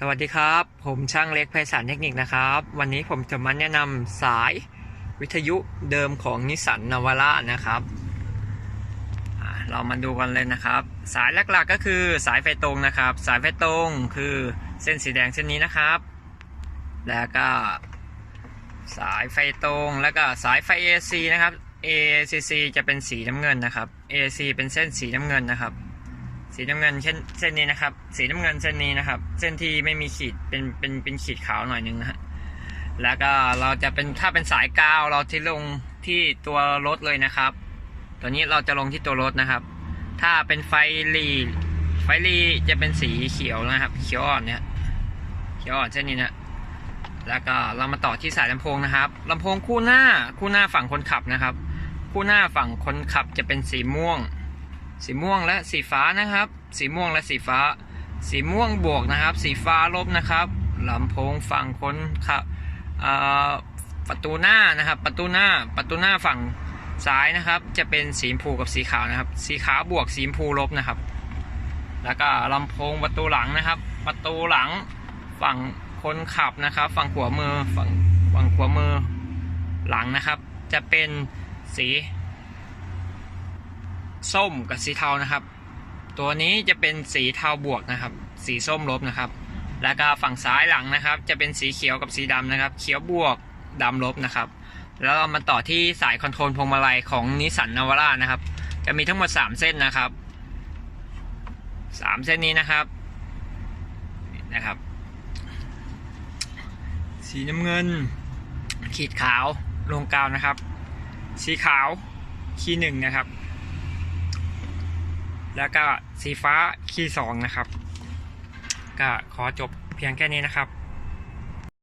สวัสดีครับ ผมช่างเล็กไพศาลเทคนิคนะครับ วันนี้ผมจะมาแนะนำสายวิทยุเดิมของนิสสันนาวาร่านะครับ เรามาดูกันเลยนะครับ สายหลักๆก็คือสายไฟตรงนะครับ สายไฟตรงคือเส้นสีแดงเส้นนี้นะครับ แล้วก็ สายไฟตรงแล้วก็สายไฟ AC นะครับ ACC จะเป็นสีน้ำเงินนะครับ AC เป็นเส้นสีน้ำเงินนะครับ สีน้ำเงินเช่นเส้นนี้นะครับ สีน้ำเงินเส้นนี้นะครับ เส้นที่ไม่มีขีดเป็นเป็นเป็นขีดขาวหน่อยนึงนะฮะแล้วก็เราจะเป็นถ้าเป็นสายกาวเราที่ลงที่ตัวรถเลยนะครับ ตัวนี้เราจะลงที่ตัวรถนะครับ ถ้าเป็นไฟรีไฟรีจะเป็นสีเขียวนะครับ เขียวอ่อนเนี่ยเขียวอ่อนเส้นนี้นะแล้วก็เรามาต่อที่สายลำโพงนะครับลำโพงคู่หน้าคู่หน้าฝั่งคนขับนะครับ คู่หน้าฝั่งคนขับจะเป็นสีม่วง สีม่วงและสีฟ้านะครับ สีม่วงและสีฟ้า สีม่วงบวกนะครับ สีฟ้าลบนะครับลำโพงฝั่งคนขับประตูหน้านะครับ ประตูหน้าประตูหน้าฝั่งซ้ายนะครับ จะเป็นสีชมพูกับสีขาวนะครับ สีขาวบวกสีชมพูลบนะครับ แล้วก็ลำโพงประตูหลังนะครับ ประตูหลังฝั่งคนขับนะครับ ฝั่งขวามือฝั่งฝั่งขวามือหลังนะครับ จะเป็นสี ส้มกับสีเทานะครับ ตัวนี้จะเป็นสีเทาบวกนะครับ สีส้มลบนะครับ แล้วก็ฝั่งซ้ายหลังนะครับ จะเป็นสีเขียวกับสีดำนะครับ เขียวบวกดำลบนะครับ แล้วเรามาต่อที่สายคอนโทรลพวงมาลัยของนิสสันนาวาร่านะครับ จะมีทั้งหมด 3 เส้นนะครับ 3 เส้นนี้นะครับนี่นะครับ สีน้ำเงิน ขีดขาวลงกาวนะครับ สีขาว ขีดหนึ่งนะครับ แล้วก็สีฟ้าคีย์สองนะครับ ก็ขอจบเพียงแค่นี้นะครับ